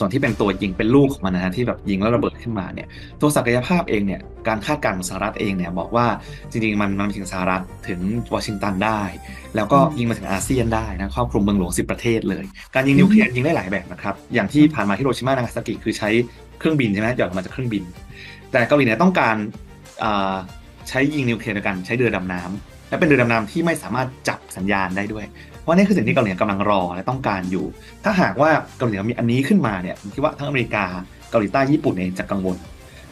ส่วนที่เป็นตัวยิงเป็นลูกของมันนะฮะที่แบบยิงแล้วระเบิดขึ้นมาเนี่ยตัวศักยภาพเองเนี่ยการคาดการณ์ของสหรัฐเองเนี่ยบอกว่าจริงๆมันมันถึงสหรัฐถึงวอชิงตันได้ แล้วก็ยิงมาถึงอาเซียนได้นะครอบคลุมเมืองหลวง10 ประเทศเลย การยิงนิวเคลียร์ยิงได้หลายแบบนะครับอย่างที่ผ่านมาที่โรชิมานางาซากิคือใช้เครื่องบินใช่ไหมหยอดออกมาจากเครื่องบิน แต่เกาหลีเหนือต้องการอ่าใช้ยิงนิวเคลียร์โดยการใช้เรือดำน้ำและเป็นเรือดำน้ำที่ไม่สามารถจับสัญญาณได้ด้วยเพ ราะนี่คือสิ่งที่เกาหลีเหนือกำลังรอและต้องการอยู่ ถ้าหากว่าเกาหลีเหนือมีอันนี้ขึ้นมาเนี่ยผมคิดว่าทั้งอเมริกาเกาหลีใต้ญี่ปุ่นเองจะกังวล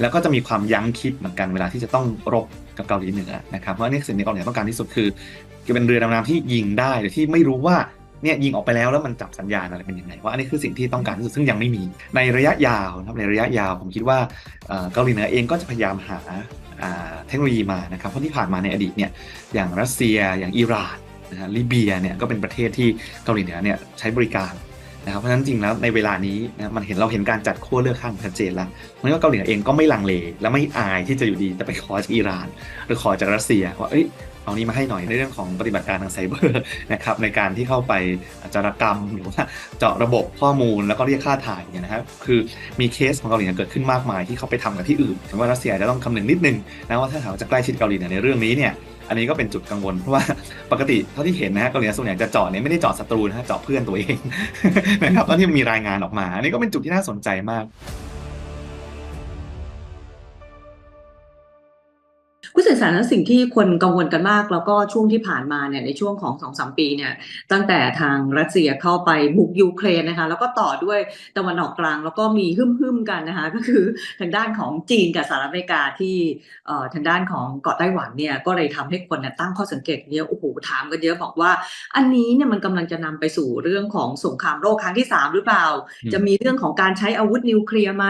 แล้วก็จะมีความยั้งคิดเหมือนกันเวลาที่จะต้องรบกับเกาหลีเหนือนะครับเพราะนี่คือสิ่งที่เกาหลีเหนือต้องการที่สุดคือจะเป็นเรือดำน้ำที่ยิงได้โดยที่ไม่รู้ว่าเนี่ยยิงออกไปแล้วแล้วมันจับสัญญาณอะไรเป็นยังไงว่าอันนี้คือสิ่งที่ต้องการที่สุดซึ่งยังไม่มีในระยะยาวนะครับในระยะยาวผมคิดว่าเอ่อเกาหลีเหนือเองก็จะพยายามหาอ่าเทคโนโลยีมานะครับเพราะที่ผ่านมาในอดีตเนี่ยอย่างรัสเซียอย่างอิหร่าน นะฮะลิเบียเนี่ยก็เป็นประเทศที่เกาหลีเหนือเนี่ยใช้บริการนะครับเพราะฉะนั้นจริงแล้วในเวลานี้นะมันเห็นเราเห็นการจัดขั้วเลือกข้างชัดเจนแล้วเพราะฉะนั้นเกาหลีเหนือเองก็ไม่ลังเล และไม่อายที่จะอยู่ดีจะไปขอจากอิหร่าน หรือขอจากรัสเซียว่าเอ้ยเอานี้มาให้หน่อยในเรื่องของปฏิบัติการทางไซเบอร์นะครับในการที่เข้าไปอาจารกรรม หรือว่าเจาะระบบข้อมูลแล้วก็เรียกค่าถ่ายเนี่ยนะครับคือมีเคสของเกาหลีเหนือเกิดขึ้นมากมายที่เขาไปทำกับที่อื่นถึงว่ารัสเซียจะต้องคำนึงนิดนึงนะว่าถ้าถามจะใกล้ชิดเกาหลีเหนือในเรื่องนี้เนี่ย อันนี้ก็เป็นจุดกังวลเพราะว่าปกติเท่าที่เห็นนะฮะเกาหลีเหนือส่วนใหญ่จะเจาะเนี่ยไม่ได้เจาะศัตรูนะฮะเจาะเพื่อนตัวเองนะครับตอนที่มีรายงานออกมา อันนี้ก็เป็นจุดที่น่าสนใจมาก ผู้สื่อสารนั้นสิ่งที่คนกังวลกันมาก แล้วก็ช่วงที่ผ่านมาเนี่ยในช่วงของสองสามปีเนี่ยตั้งแต่ทางรัสเซียเข้าไปบุกยูเครนนะคะแล้วก็ต่อด้วยตะวันออกกลาง แล้วก็มีหึ่มๆกันนะคะก็คือทางด้านของจีนกับสหรัฐอเมริกาที่เอ่อทางด้านของเกาะไต้หวันเนี่ยก็เลยทำให้คนเนี่ยตั้งข้อสังเกตเยอะโอ้โหถามกันเยอะบอกว่า อันนี้เนี่ยมันกำลังจะนำไปสู่เรื่องของสงครามโลกครั้งที่สามหรือเปล่าอืมจะมีเรื่องของการใช้อาวุธนิวเคลียร์ไหม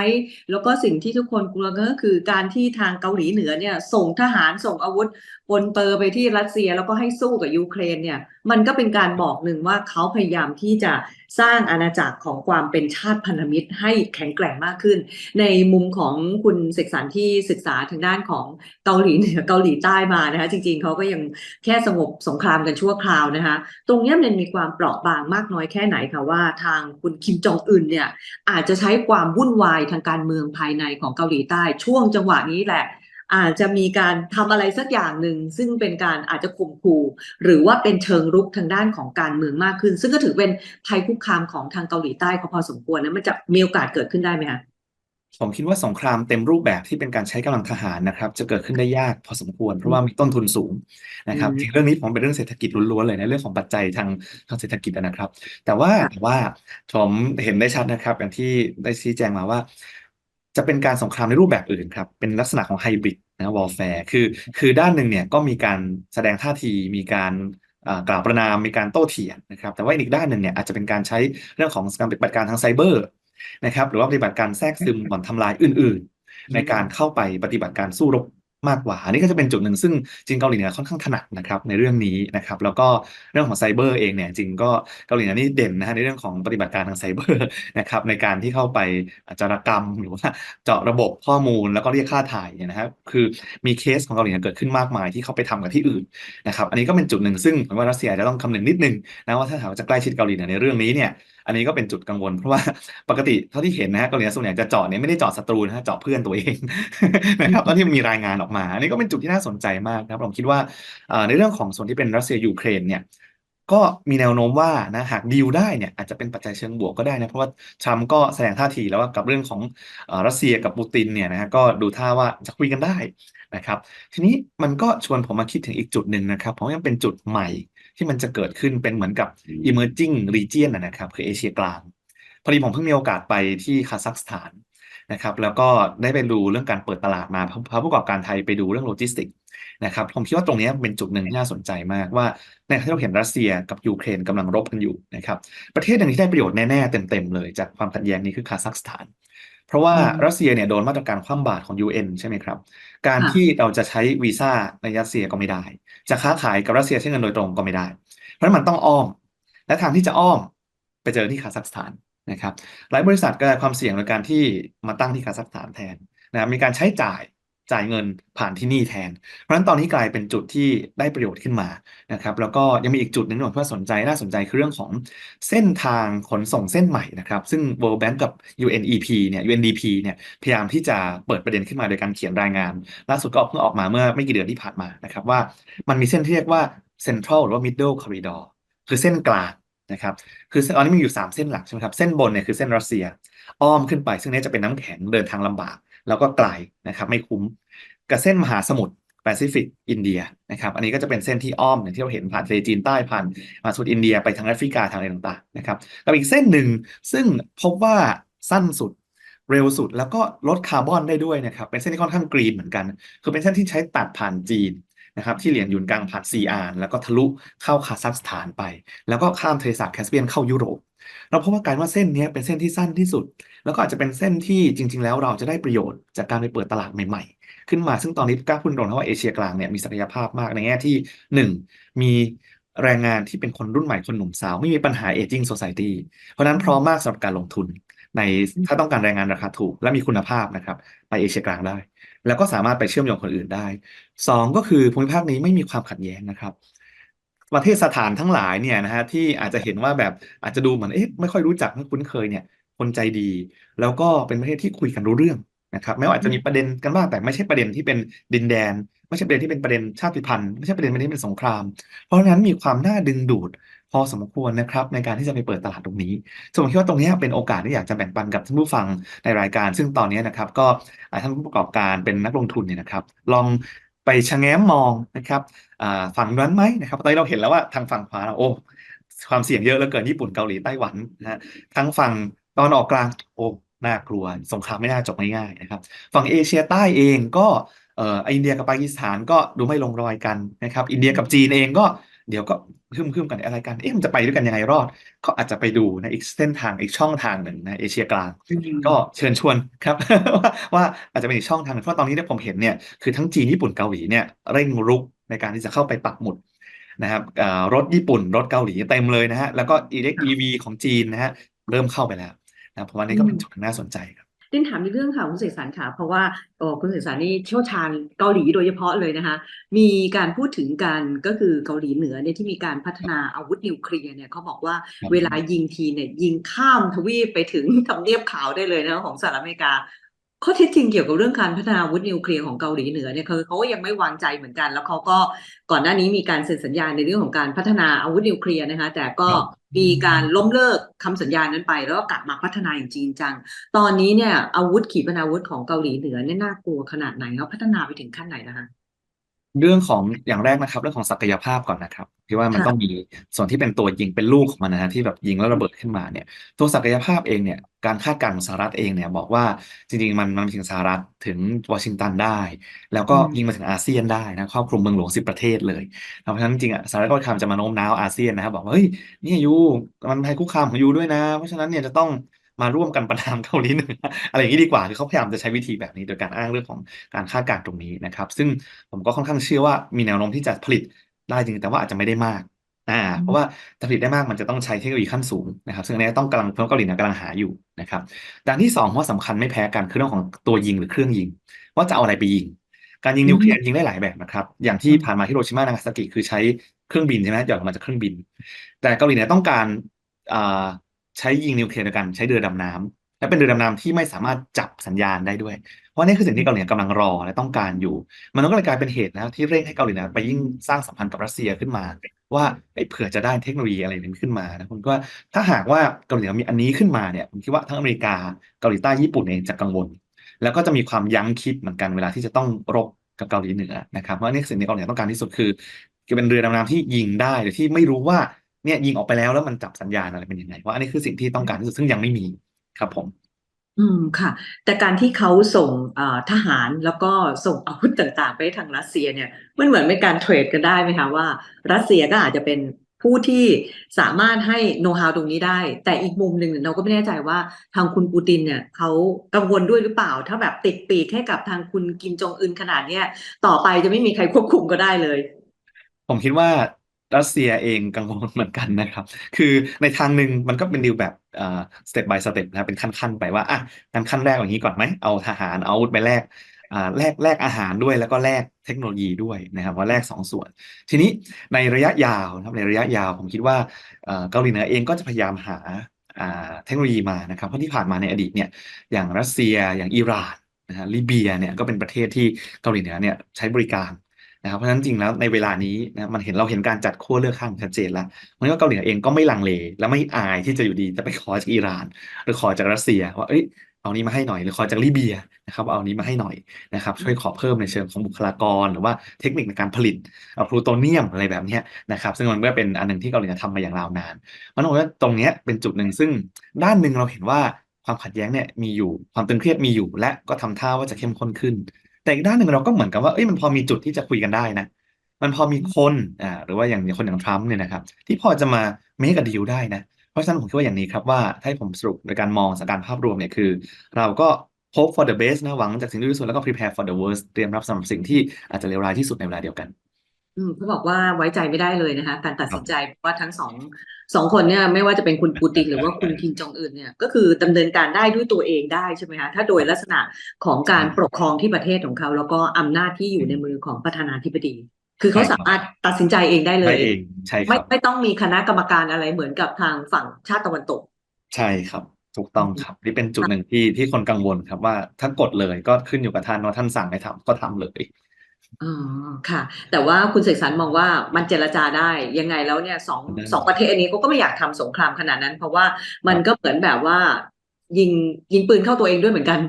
แล้วก็สิ่งที่ทุกคนกลัวก็คือการที่ทางเกาหลีเหนือเนี่ยส่งทหารส่งอาวุธปนเปอร์ไปที่รัสเซียแล้วก็ให้สู้กับยูเครนเนี่ยมันก็เป็นการบอกหนึ่งว่าเขาพยายามที่จะสร้างอาณาจักรของความเป็นชาติพันธมิตรให้แข็งแกร่งมากขึ้น ในมุมของคุณเสกสรรที่ศึกษาทางด้านของเกาหลีเหนือเกาหลีใต้มานะคะจริงๆเขาก็ยังแค่สงบสงครามกันชั่วคราวนะคะตรงเนี้ยมันมีความเปราะบางมากน้อยแค่ไหนคะว่าทางคุณคิมจองอึนเนี่ยอาจจะใช้ความวุ่นวายทางการเมืองภายในของเกาหลีใต้ช่วงจังหวะนี้แหละ อาจจะมีการทำอะไรสักอย่างหนึ่งซึ่งเป็นการอาจจะข่มขู่หรือว่าเป็นเชิงรุกทางด้านของการเมืองมากขึ้น ซึ่งก็ถือเป็นภัยคุกคามของทางเกาหลีใต้เขาพอสมควรนะมันจะมีโอกาสเกิดขึ้นได้ไหมคะผมคิดว่าสงครามเต็มรูปแบบที่เป็นการใช้กำลังทหารนะครับ จะเกิดขึ้นได้ยากพอสมควร เพราะว่ามีต้นทุนสูงนะครับอืมจริงเรื่องนี้ผมเป็นเรื่องเศรษฐกิจล้วนๆเลยนะเรื่องของปัจจัยทางทางเศรษฐกิจนะครับ แต่ว่าแต่ว่าผมเห็นได้ชัดนะครับอย่างที่ได้ชี้แจงมาว่า จะเป็นการสงครามในรูปแบบอื่นครับ เป็นลักษณะของไฮบริดนะวอลแฟร์คือ คือด้านหนึ่งเนี่ยก็มีการแสดงท่าที มีการกล่าวประนาม มีการโต้เถียงนะครับ แต่ว่าอีกด้านหนึ่งเนี่ยอาจจะเป็นการใช้เรื่องของการปฏิบัติการทางไซเบอร์นะครับ หรือว่าปฏิบัติการแทรกซึมบ่อนทำลายอื่น ๆ ในการเข้าไปปฏิบัติการสู้รบ มากกว่า อันนี้ก็จะเป็นจุดหนึ่งซึ่งจริงเกาหลีเหนือค่อนข้างถนัดนะครับในเรื่องนี้นะครับแล้วก็เรื่องของไซเบอร์เองเนี่ยจริงก็เกาหลีเหนือนี่เด่นนะฮะในเรื่องของปฏิบัติการทางไซเบอร์นะครับในการที่เข้าไปจารกรรมหรือว่าเจาะระบบข้อมูลแล้วก็เรียกค่าถ่ายเนี่ยนะครับคือมีเคสของเกาหลีเหนือเกิดขึ้นมากมายที่เขาไปทำกับที่อื่นนะครับอันนี้ก็เป็นจุดหนึ่งซึ่งผมว่ารัสเซียจะต้องคำนึงนิดนึงนะว่าถ้าถามว่าจะใกล้ชิดเกาหลีเหนือในเรื่องนี้เนี่ย อันนี้ก็เป็นจุดกังวล เพราะว่าปกติเท่าที่เห็นนะฮะเกาหลีเหนือส่วนใหญ่จะเจาะเนี่ยไม่ได้เจาะศัตรูนะฮะเจาะเพื่อนตัวเองนะครับตอนที่มีรายงานออกมา อันนี้ก็เป็นจุดที่น่าสนใจมากนะครับผมคิดว่าในเรื่องของส่วนที่เป็นรัสเซียยูเครนเนี่ยก็มีแนวโน้มว่านะหากดีลได้เนี่ยอาจจะเป็นปัจจัยเชิงบวกก็ได้นะเพราะว่าทรัมป์ก็แสดงท่าทีแล้วว่ากับเรื่องของอรัสเซียกับปูตินเนี่ยนะฮะก็ดูท่าว่าจะคุยกันได้นะครับ ทีนี้มันก็ชวนผมมาคิดถึงอีกจุดหนึ่งนะครับเพราะยังเป็นจุดใหม่ ที่มันจะเกิดขึ้นเป็นเหมือนกับ emerging region นะนะครับ คือเอเชียกลาง พอดีผมเพิ่งมีโอกาสไปที่คาซัคสถานนะครับ แล้วก็ได้ไปดูเรื่องการเปิดตลาดมาพาผู้ประกอบการไทยไปดูเรื่องโลจิสติกส์นะครับ ผมคิดว่าตรงนี้เป็นจุดหนึ่งที่น่าสนใจมากว่าในขณะที่เราเห็นรัสเซียกับยูเครนกำลังรบกันอยู่นะครับ ประเทศหนึ่งที่ได้ประโยชน์แน่ ๆ เต็ม ๆ เลยจากความขัดแย้งนี้คือคาซัคสถาน เพราะว่าอืมรัสเซียเนี่ยโดนมาตรการคว่ำบาตรของ UN ใช่ไหมครับ การค่ะที่เราจะใช้วีซ่าในรัสเซียก็ไม่ได้ จะค้าขายกับรัสเซียใช้เงินโดยตรงก็ไม่ได้ เพราะฉะนั้นมันต้องอ้อม และทางที่จะอ้อมไปเจอที่คาซัคสถานนะครับ หลายบริษัทก็ได้ความเสี่ยงในการที่มาตั้งที่คาซัคสถานแทนนะครับมีการใช้จ่าย จ่ายเงินผ่านที่นี่แทน เพราะฉะนั้นตอนนี้กลายเป็นจุดที่ได้ประโยชน์ขึ้นมานะครับ แล้วก็ยังมีอีกจุดหนึ่งที่ผมว่าสนใจน่าสนใจคือเรื่องของเส้นทางขนส่งเส้นใหม่นะครับ ซึ่ง World Bank กับ UNEP เนี่ย UNDP เนี่ยพยายามที่จะเปิดประเด็นขึ้นมาโดยการเขียนรายงาน ล่าสุดก็เพิ่งออกมาเมื่อไม่กี่เดือนที่ผ่านมานะครับว่ามันมีเส้นที่เรียกว่า Central หรือว่า Middle Corridor คือเส้นกลางนะครับ คือตอนนี้มีอยู่ 3 เส้นหลักใช่ไหมครับ เส้นบนเนี่ยคือเส้นรัสเซีย อ้อมขึ้นไป ซึ่งนี่จะเป็นน้ำแข็งเดินทางลำบาก แล้วก็ไกลนะครับไม่คุ้มกับเส้นมหาสมุทรแปซิฟิกอินเดียนะครับอันนี้ก็จะเป็นเส้นที่อ้อมอย่างที่เราเห็นผ่านทะเลจีนใต้ผ่านมหาสมุทรอินเดียไปทางแอฟริกาทางอะไรต่างๆนะครับกับอีกเส้นหนึ่งซึ่งพบว่าสั้นสุดเร็วสุดแล้วก็ลดคาร์บอนได้ด้วยนะครับเป็นเส้นที่ค่อนข้างกรีนเหมือนกัน คือเป็นเส้นที่ใช้ตัดผ่านจีนนะครับที่เหรียญยุนกลางผ่านซีอานแล้วก็ทะลุเข้าคาซัคสถานไป แล้วก็ข้ามทะเลสาบแคสเปียนเข้ายุโรป เราพบว่าการว่าเส้นนี้เป็นเส้นที่สั้นที่สุด แล้วก็อาจจะเป็นเส้นที่จริง ๆ แล้วเราจะได้ประโยชน์จากการไปเปิดตลาดใหม่ ๆ ขึ้นมาซึ่งตอนนี้กล้าพูดตรงนะว่าเอเชียกลางเนี่ยมีศักยภาพมากในแง่ที่หนึ่งมีแรงงานที่เป็นคนรุ่นใหม่คนหนุ่มสาว ไม่มีปัญหา aging society เพราะฉะนั้นพร้อมมากสำหรับการลงทุน ในถ้าต้องการแรงงานราคาถูก และมีคุณภาพนะครับไปเอเชียกลางได้ แล้วก็สามารถไปเชื่อมโยงคนอื่นได้สองก็คือภูมิภาคนี้ไม่มีความขัดแย้งนะครับ ประเทศสถานทั้งหลายเนี่ยนะฮะที่อาจจะเห็นว่าแบบอาจจะดูเหมือนเอ๊ะไม่ค่อยรู้จักไม่คุ้นเคยเนี่ยคนใจดี แล้วก็เป็นประเทศที่คุยกันรู้เรื่องนะครับแม้ว่าอาจจะมีประเด็นกันบ้างแต่ไม่ใช่ประเด็นที่เป็นดินแดน ไม่ใช่ประเด็นที่เป็นประเด็นชาติพันธุ์ไม่ใช่ประเด็นที่เป็นสงคราม เพราะฉะนั้นมีความน่าดึงดูดพอสมควรนะครับในการที่จะไปเปิดตลาดตรงนี้ส่วนผมคิดว่าตรงนี้เป็นโอกาสที่อยากจะแบ่งปันกับท่านผู้ฟังในรายการ ซึ่งตอนนี้นะครับก็อ่าท่านผู้ประกอบการเป็นนักลงทุนเนี่ยนะครับ ลอง ไปชะแง้มมองนะครับฝั่งนั้นไหมนะครับตอนนี้เราเห็นแล้วว่าทางฝั่งขวาเราโอ้ความเสี่ยงเยอะเหลือเกินญี่ปุ่นเกาหลีไต้หวันนะฮะทั้งฝั่งตอนออกกลางโอ้น่ากลัว สงครามไม่น่าจบง่ายๆนะครับ ฝั่งเอเชียใต้เองก็เอออินเดียกับปากีสถานก็ดูไม่ลงรอยกันนะครับ อินเดียกับจีนเองก็ เดี๋ยวก็คึมคึมกันอะไรกัน เอ๊ะมันจะไปด้วยกันยังไงรอด ก็อาจจะไปดูในะอีกเส้นทางอีกช่องทางหนึ่งนะเอเชียกลาง ก็เชิญชวนครับ ว่าว่าอาจจะเป็นอีกช่องทางหนึ่งเพราะตอนนี้เนี่ยผมเห็นเนี่ยคือทั้งจีนญี่ปุ่นเกาหลีเนี่ยเร่งรุกในการที่จะเข้าไปปักหมุดนะครับอ่ารถญี่ปุ่นรถเกาหลีเต็มเลยนะฮะแล้วก็อิเล็ก EV ของจีนนะฮะเริ่มเข้าไปแล้วนะผมว่านี่ก็เป็นจุดน่าสนใจครับ ดินถามในเรื่องค่ะคุณเสกสรรค่ะเพราะว่าเออคุณเสกสรรนี่เชี่ยวชาญเกาหลีโดยเฉพาะเลยนะคะ มีการพูดถึงกันก็คือเกาหลีเหนือเนี่ยที่มีการพัฒนาอาวุธนิวเคลียร์เนี่ยเขาบอกว่าครับเวลายิงทีเนี่ยยิงข้ามทวีปไปถึงทำเนียบขาวได้เลยนะของสหรัฐอเมริกา ข้อเท็จจริงเกี่ยวกับเรื่องการพัฒนาอาวุธนิวเคลียร์ของเกาหลีเหนือเนี่ยคือเขาก็ยังไม่วางใจเหมือนกัน แล้วเขาก็ก่อนหน้านี้มีการเซ็นสัญญาในเรื่องของการพัฒนาอาวุธนิวเคลียร์นะคะ แต่ก็มีการล้มเลิกคำสัญญานั้นไป แล้วก็กลับมาพัฒนาอย่างจริงจัง ตอนนี้เนี่ยอาวุธขีปนาวุธของเกาหลีเหนือเนี่ยน่ากลัวขนาดไหนเขาพัฒนาไปถึงขั้นไหนนะคะ เรื่องของอย่างแรกนะครับ เรื่องของศักยภาพก่อนนะครับพี่ว่ามันค่ะ ต้องมีส่วนที่เป็นตัวยิงเป็นลูกของมันนะฮะที่แบบยิงแล้วระเบิดขึ้นมาเนี่ย ตัวศักยภาพเองเนี่ยการคาดการณ์ของสหรัฐเองเนี่ยบอกว่าจริงๆมันมันไปถึงสหรัฐถึงวอชิงตันได้ แล้วก็อืมยิงมาถึงอาเซียนได้นะครอบคลุมเมืองหลวงสิบประเทศเลยเพราะฉะนั้นจริงๆอะสหรัฐก็พยายามจะมาโน้มน้าวอาเซียนนะครับบอกว่าเฮ้ยเนี่ยยูมันภัยคุกคามของยูด้วยนะ เพราะฉะนั้นเนี่ยจะต้อง มาร่วมกันประนามเกาหลีเหนืออะไรอย่างนี้ดีกว่าคือเขาพยายามจะใช้วิธีแบบนี้โดยการอ้างเรื่องของการคาดการณ์ตรงนี้นะครับ ซึ่งผมก็ค่อนข้างเชื่อว่ามีแนวโน้มที่จะผลิตได้จริงแต่ว่าอาจจะไม่ได้มากอ่าเพราะว่าถ้าผลิตได้มากมันจะต้องใช้เทคโนโลยีขั้นสูงนะครับ ซึ่งอันนี้ต้องกำลังเพิ่มเกาหลีเหนือกำลังหาอยู่นะครับด้านที่สองว่าสำคัญไม่แพ้กันคือเรื่องของตัวยิงหรือเครื่องยิง ว่าจะเอาอะไรไปยิง การยิงนิวเคลียร์ยิงได้หลายแบบนะครับ อย่างที่ผ่านมาที่โรชิมานางาซากิคือใช้เครื่องบินใช่ไหมหย่อนออกมาจากเครื่องบิน แต่เกาหลีเหนือต้องการอ่า ใช้ยิงนิวเคลียร์การใช้เรือดำน้ำและเป็นเรือดำน้ำที่ไม่สามารถจับสัญญาณได้ด้วย เพราะนี่คือสิ่งที่เกาหลีเหนือกำลังรอและต้องการอยู่ มันก็เลยกลายเป็นเหตุนะที่เร่งให้เกาหลีเหนือไปยิ่งสร้างสัมพันธ์กับรัสเซียขึ้นมา ว่าเผื่อจะได้เทคโนโลยีอะไรนี้ขึ้นมานะผมก็ว่าถ้าหากว่าเกาหลีเหนือมีอันนี้ขึ้นมาเนี่ยผมคิดว่าทั้งอเมริกาเกาหลีใต้ญี่ปุ่นเองจะกังวล แล้วก็จะมีความยั้งคิดเหมือนกันเวลาที่จะต้องรบกับเกาหลีเหนือนะครับเพราะนี่สิ่งที่เกาหลีเหนือต้องการที่สุดคือคือเป็นเรือดำน้ำที่ยิงได้โดยที่ไม่รู้ว่า เนี่ยยิงออกไปแล้วแล้วมันจับสัญญาณอะไรเป็นยังไงเพราะอันนี้คือสิ่งที่ต้องการที่สุดซึ่งยังไม่มีครับผม อืมค่ะ แต่การที่เขาส่งเอ่อทหารแล้วก็ส่งอาวุธต่างๆ ไปให้ทางรัสเซียเนี่ยมันเหมือนเป็นการเทรดกันได้ไหมคะว่า รัสเซียก็อาจจะเป็นผู้ที่สามารถให้โน้ตฮาวตรงนี้ได้ แต่อีกมุมหนึ่งเนี่ยเราก็ไม่แน่ใจว่าทางคุณปูตินเนี่ยเขากังวลด้วยหรือเปล่า ถ้าแบบติดปีกให้กับทางคุณกิมจองอึนขนาดเนี้ยต่อไปจะไม่มีใครควบคุมก็ได้เลย ผมคิดว่า รัสเซียเองกังวลเหมือนกันนะครับ คือในทางหนึ่งมันก็เป็นดีลแบบอ่า step by step นะเป็นขั้นๆไปว่าอะงั้นขั้นแรกอย่างนี้ก่อนไหมเอาทหารเอาอาวุธไปแลกอ่าแลกแลกอาหารด้วยแล้วก็แลกเทคโนโลยีด้วยนะครับว่าแลกสองส่วน ทีนี้ในระยะยาวนะครับในระยะยาวผมคิดว่าเอ่อเกาหลีเหนือเองก็จะพยายามหาอ่าเทคโนโลยีมานะครับเพราะที่ผ่านมาในอดีตเนี่ยอย่างรัสเซียอย่างอิหร่านนะฮะลิเบียเนี่ยก็เป็นประเทศที่เกาหลีเหนือเนี่ยใช้บริการ นะครับเพราะฉะนั้นจริงแล้วในเวลานี้นะมันเห็นเราเห็นการจัดขั้วเลือกข้างชัดเจนแล้วเพราะฉะนั้นเกาหลีเหนือเองก็ไม่ลังเล และไม่อายที่จะอยู่ดีจะไปขอจากอิหร่าน หรือขอจากรัสเซียว่าเอ้ยเอานี้มาให้หน่อยหรือขอจากลิเบียนะครับเอานี้มาให้หน่อยนะครับช่วยขอเพิ่มในเชิงของบุคลากร หรือว่าเทคนิคในการผลิตเอาพลูโตเนียมอะไรแบบเนี้ยนะครับซึ่งมันก็เป็นอันหนึ่งที่เกาหลีเหนือทำมาอย่างยาวนาน มันบอกว่าตรงเนี้ยเป็นจุดหนึ่งซึ่งด้านหนึ่งเราเห็นว่าความขัดแย้งเนี่ยมีอยู่ความตึงเครียดมีอยู่ และก็ทำท่าว่าจะเข้มข้นขึ้น แต่อีกด้านหนึ่งเราก็เหมือนกับว่าเอ้ยมันพอมีจุดที่จะคุยกันได้นะ มันพอมีคนอ่าหรือว่าอย่างคนอย่างทรัมป์เนี่ยนะครับ ที่พอจะมา make a deal ได้นะ เพราะฉะนั้นผมคิดว่าอย่างนี้ครับว่าถ้าให้ผมสรุปโดยการมองสถานการณ์ภาพรวมเนี่ยคือ เราก็ hope for the best นะหวังจากสิ่งที่ดีที่สุดแล้วก็ prepare for the worst เตรียมรับสำหรับสิ่งที่อาจจะเลวร้ายที่สุดในเวลาเดียวกัน อืมเขาบอกว่าไว้ใจไม่ได้เลยนะคะ การตัดครัสิบนใจเพราะว่าทั้งสองสองคนเนี่ย ไม่ว่าจะเป็นคุณปูตินหรือว่าคุณคิมจองอึนเนี่ย ก็คือดำเนินการได้ด้วยตัวเองได้ใช่ไหมคะถ้าโดยลักษณะของการปกครองที่ประเทศของเขา แล้วก็อำนาจที่อยู่ในมือของประธานาธิบดี คือเขาใช่ครับสามารถตัดสินใจเองได้เลได้ยเองใช่คไม่รับไม่ต้องมีคณะกรรมการอะไรเหมือนกับทางฝั่งชาติตะวันตก ใช่ครับถูกต้องครับนี่เป็นจุดหนึ่งที่ที่คนกังวลครับว่าถ้ากดเลยก็ขึ้นอยู่กับท่านว่าท่านสั่งให้ทำก็ทำเลย อ๋อ ค่ะ แต่ว่าคุณเสกสรรมองว่ามันเจรจาได้ ยังไงแล้วเนี่ยสองได้สองประเทศอันนี้เขาก็ไม่อยากทำสงครามขนาดนั้น เพราะว่ามันก็เหมือนแบบว่า ยิงยิงปืนเข้าตัวเองด้วยเหมือนกัน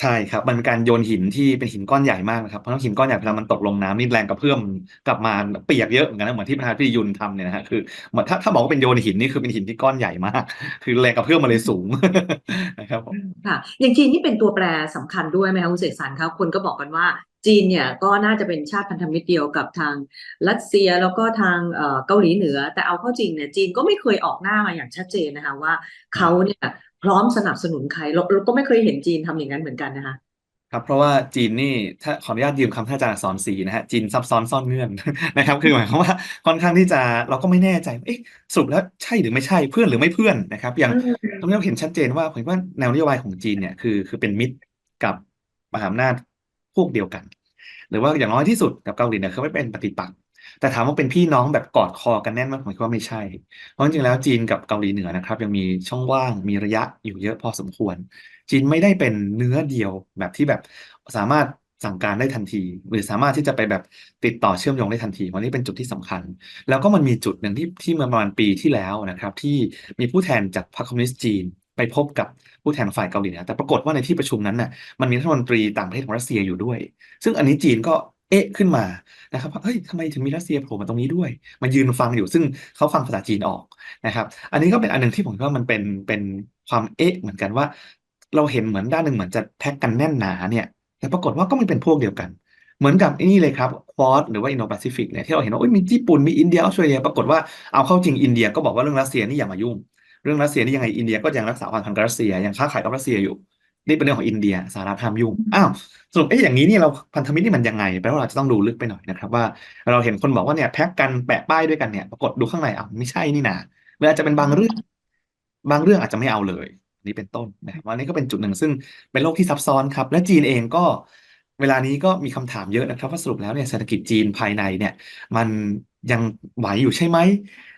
ใช่ครับ มันเป็นการโยนหินที่เป็นหินก้อนใหญ่มากนะครับ เพราะว่าหินก้อนใหญ่เวลามันตกลงน้ำนี่แรงกระเพื่อมกลับมาเปียกเยอะเหมือนกันนะเหมือนที่ประธานาธิบดียุนทำเนี่ยนะฮะคือเหมือนถ้าถ้าบอกว่าเป็นโยนหินนี่คือเป็นหินที่ก้อนใหญ่มาก คือแรงกระเพื่อมมาเลยสูง นะครับผม ค่ะ อย่างจีนนี่เป็นตัวแปรสำคัญด้วยไหมคะคุณเสกสรรครับคนก็บอกกันว่า จีนเนี่ยก็น่าจะเป็นชาติพันธมิตรเดียวกับทางรัสเซียแล้วก็ทางเอ่อเกาหลีเหนือ แต่เอาเข้าจริงเนี่ยจีนก็ไม่เคยออกหน้ามาอย่างชัดเจนนะคะว่าเขาเนี่ยพร้อมสนับสนุนใครเราเราก็ไม่เคยเห็นจีนทำอย่างนั้นเหมือนกันนะคะครับเพราะว่าจีนนี่ถ้าขออนุญาตยืมคำท่านอาจารย์อักษรศรีนะฮะจีนซับซ้อนซ่อนเงื่อนนะครับคือหมายความว่าค่อนข้างที่จะเราก็ไม่แน่ใจว่าเอ๊ะสรุปแล้วใช่หรือไม่ใช่เพื่อนหรือไม่เพื่อนนะครับอย่างอืมตรงนี้เราเห็นชัดเจนว่าผมว่าแนวนโยบายของจีนเนี่ยคือคือเป็นมิตรกับมหาอำนาจ พวกเดียวกัน หรือว่าอย่างน้อยที่สุดกับเกาหลีเนี่ยคือไม่เป็นปฏิปักษ์แต่ถามว่าเป็นพี่น้องแบบกอดคอกันแน่นไหมผมคิดว่าไม่ใช่ เพราะจริงๆแล้วจีนกับเกาหลีเหนือนะครับ ยังมีช่องว่างมีระยะอยู่เยอะพอสมควร จีนไม่ได้เป็นเนื้อเดียวแบบที่แบบสามารถสั่งการได้ทันที หรือสามารถที่จะไปแบบติดต่อเชื่อมโยงได้ทันทีวันนี้เป็นจุดที่สำคัญ แล้วก็มันมีจุดหนึ่งที่ที่เมื่อประมาณปีที่แล้วนะครับ ที่มีผู้แทนจากพรรคคอมมิวนิสต์จีน ไปพบกับผู้แทนฝ่ายเกาหลีเหนือแต่ปรากฏว่าในที่ประชุมนั้นน่ะมันมีรัฐมนตรีต่างประเทศของรัสเซียอยู่ด้วย ซึ่งอันนี้จีนก็เอ๊ะขึ้นมานะครับว่าเฮ้ยทำไมถึงมีรัสเซียโผล่มาตรงนี้ด้วย มายืนฟังอยู่ซึ่งเขาฟังภาษาจีนออกนะครับ อันนี้ก็เป็นอันหนึ่งที่ผมว่ามันเป็นเป็นความเอ๊ะเหมือนกันว่า เราเห็นเหมือนด้านหนึ่งเหมือนจะแพ็กกันแน่นหนาเนี่ยแต่ปรากฏว่าก็ไม่เป็นพวกเดียวกัน เหมือนกับนี่เลยครับควอดหรือว่าอินโดแปซิฟิกเนี่ยที่เราเห็นว่ามีญี่ปุ่นมีอินเดียออสเตรเลียปรากฏว่าเอาเข้าจริงอินเดียก็บอกว่าเรื่องรัสเซียนี่อย่ามายุ่ง เรื่องรัสเซียนี่ยังไงอินเดียก็ยังรักษาความสัมพันธ์กับรัสเซียยังค้าขายกับรัสเซียอยู่ นี่เป็นเรื่องของอินเดียสหรัฐห้ามยุ่งอ้าวสรุปเอ๊ะอย่างนี้นี่เราพันธมิตรนี่มันยังไงแปลว่าเราจะต้องดูลึกไปหน่อยนะครับว่า เราเห็นคนบอกว่าเนี่ยแพ็กกันแปะป้ายด้วยกันเนี่ยปรากฏดูข้างในอ้าวไม่ใช่นี่นะหรือาจจะเป็นบางเรื่อง บางเรื่องอาจจะไม่เอาเลยนี่เป็นต้นนะครับอันนี้ก็เป็นจุดหนึ่งซึ่งเป็นโลกที่ซับซ้อนครับ และจีนเองก็เวลานี้ก็มีคำถามเยอะนะครับว่าสรุปแล้วเนี่ยเศรษฐกิจจีนภายในเนี่ย มัน ยังไหวอยู่ใช่ไหม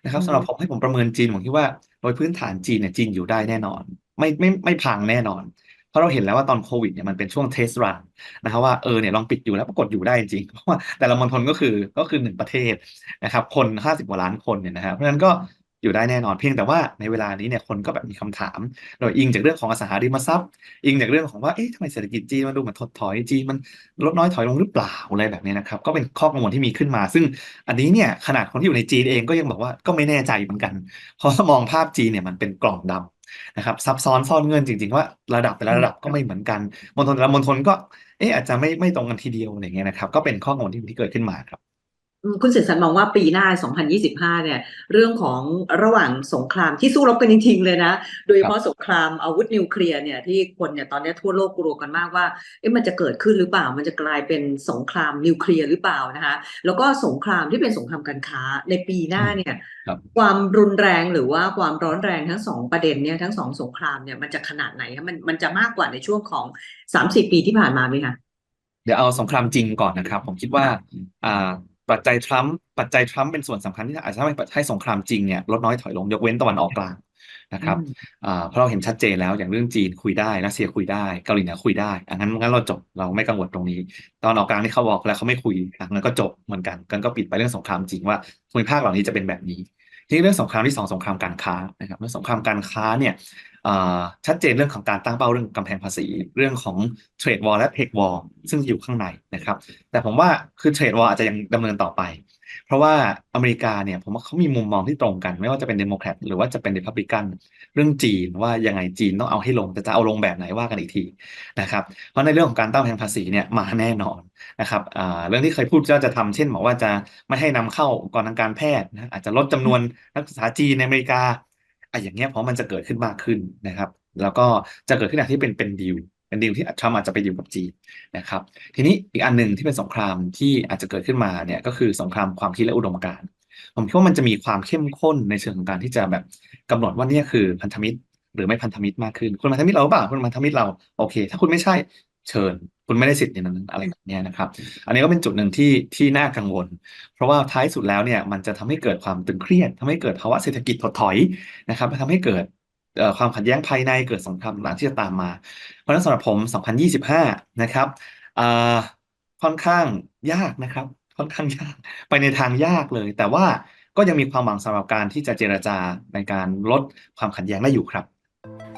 นะครับอืมสำหรับผมให้ผมประเมินจีนผมคิดว่าโดยพื้นฐานจีนเนี่ยจีนอยู่ได้แน่นอน ไม่ไม่ไม่พังแน่นอน เพราะเราเห็นแล้วว่าตอนโควิดเนี่ยมันเป็นช่วงเทสรันนะครับว่าเออเนี่ยลองปิดอยู่แล้วปรากฏอยู่ได้จริงๆเพราะว่าแต่ละมณฑลก็คือก็คือหนึ่งประเทศนะครับคนห้าสิบกว่าล้านคนเนี่ยนะครับเพราะฉะนั้นก็ อยู่ได้แน่นอนเพียงแต่ว่าในเวลานี้เนี่ยคนก็แบบมีคำถามโดยอิงจากเรื่องของอสังหาริมทรัพย์อิงจากเรื่องของว่าเอ๊ะทำไมเศรษฐกิจจีนมันดูเหมือนถดถอยจีนมันลดน้อยถอยลงหรือเปล่าอะไรแบบนี้นะครับ ก็เป็นข้อกังวลที่มีขึ้นมา ซึ่งอันนี้เนี่ยขนาดคนที่อยู่ในจีนเองก็ยังบอกว่าก็ไม่แน่ใจเหมือนกัน เพราะมองภาพจีนเนี่ยมันเป็นกล่องดำนะครับซับซ้อนซ่อนเงื่อนจริง ๆ ว่าระดับแต่ละระดับก็ไม่เหมือนกันมณฑลแต่ละมณฑลก็เอ๊ะอาจจะไม่ไม่ตรงกันทีเดียวอะไรเงี้ยนะครับ ก็เป็นข้อกังวลที่เกิดขึ้นมาครับ คุณเสกสรรมองว่าปีหน้า 2025 เนี่ย เรื่องของระหว่างสงครามที่สู้รบกันจริง ๆ เลยนะ โดยเฉพาะสงครามอาวุธนิวเคลียร์เนี่ยที่คนเนี่ยตอนนี้ทั่วโลกกลัวกันมากว่า เอ๊ะมันจะเกิดขึ้นหรือเปล่า มันจะกลายเป็นสงครามนิวเคลียร์หรือเปล่านะคะ แล้วก็สงครามที่เป็นสงครามการค้าในปีหน้าเนี่ยครับความรุนแรงหรือว่าความร้อนแรงทั้งสองประเด็นเนี่ยทั้งสองสงครามเนี่ยมันจะขนาดไหนคะมันมันจะมากกว่าในช่วงของ3-4ปีที่ผ่านมาไหมคะ เดี๋ยวเอาสงครามจริงก่อนนะครับ ผมคิดว่าอ่า ปัจจัยทรัมป์ปัจจัยทรัมป์เป็นส่วนสำคัญที่อาจจะทำให้ให้สงครามจริงเนี่ยลดน้อยถอยลงยกเว้นตะวันออกกลางนะครับอืมอ่าเพราะเราเห็นชัดเจนแล้วอย่างเรื่องจีนคุยได้รัสเซียคุยได้เกาหลีเหนือคุยได้อันนั้นงั้นเราจบเราไม่กังวลตรงนี้ ตอนออกกลางที่เขาบอกแล้วเขาไม่คุยอะงั้นก็จบเหมือนกันกันก็ปิดไปเรื่องสงครามจริงว่าภูมิภาคเหล่านี้จะเป็นแบบนี้ทีนี้เรื่องสงครามที่สองสงครามการค้านะครับเรื่องสงครามการค้าเนี่ยอ่า ชัดเจนเรื่องของการตั้งเป้าเรื่องกำแพงภาษี เรื่องของเทรดวอลและเทควอลซึ่งอยู่ข้างในนะครับ แต่ผมว่าคือเทรดวอลอาจจะยังดำเนินต่อไป เพราะว่าอเมริกาเนี่ยผมว่าเขามีมุมมองที่ตรงกัน ไม่ว่าจะเป็นเดโมแครตหรือว่าจะเป็นเ e พับลิกันเรื่องจีนว่ายังไงจีนต้องเอาให้ลงแต่จะเอาลงแบบไหนว่ากันอีกทีนะครับเพราะในเรื่องของการตั้งแพงภาษีเนี่ยมาแน่นอนนะครับเรื่องที่เคยพูดว่าจะทำเช่นบอกว่าจะไม่ให้นำเข้าอุปกรณ์ทางการแพทย์นะอาจจะลดจำนวนนักศึกษาจีนในอเมริกา อะอย่างเงี้ยเพราะมันจะเกิดขึ้นมากขึ้นนะครับ แล้วก็จะเกิดขึ้นอย่างที่เป็นเป็นดีลเป็นดีลที่ทรัมป์อาจจะไปดีลกับจีนนะครับ ทีนี้อีกอันหนึ่งที่เป็นสงครามที่อาจจะเกิดขึ้นมาเนี่ยก็คือสงครามความคิดและอุดมการณ์ผมคิดว่ามันจะมีความเข้มข้นในเชิงของการที่จะแบบกำหนดว่านี่คือพันธมิตร หรือไม่พันธมิตรมากขึ้น คุณพันธมิตรเราหรือเปล่าคุณพันธมิตรเราโอเค ถ้าคุณไม่ใช่เชิญ คุณไม่ได้สิทธิ์ในนั้นอะไรแบบเนี้ยนะครับ อันนี้ก็เป็นจุดหนึ่งที่ที่น่ากังวล เพราะว่าท้ายสุดแล้วเนี่ยมันจะทำให้เกิดความตึงเครียดทำให้เกิดภาวะเศรษฐกิจถดถอยนะครับทำให้เกิดความขัดแย้งภายในเกิดสงครามต่างที่จะตามมา เพราะฉะนั้นสำหรับผม 2025 นะครับค่อนข้างยากนะครับ ค่อนข้างยากไปในทางยากเลย แต่ว่าก็ยังมีความหวังสำหรับการที่จะเจรจาในการลดความขัดแย้งได้อยู่ครับ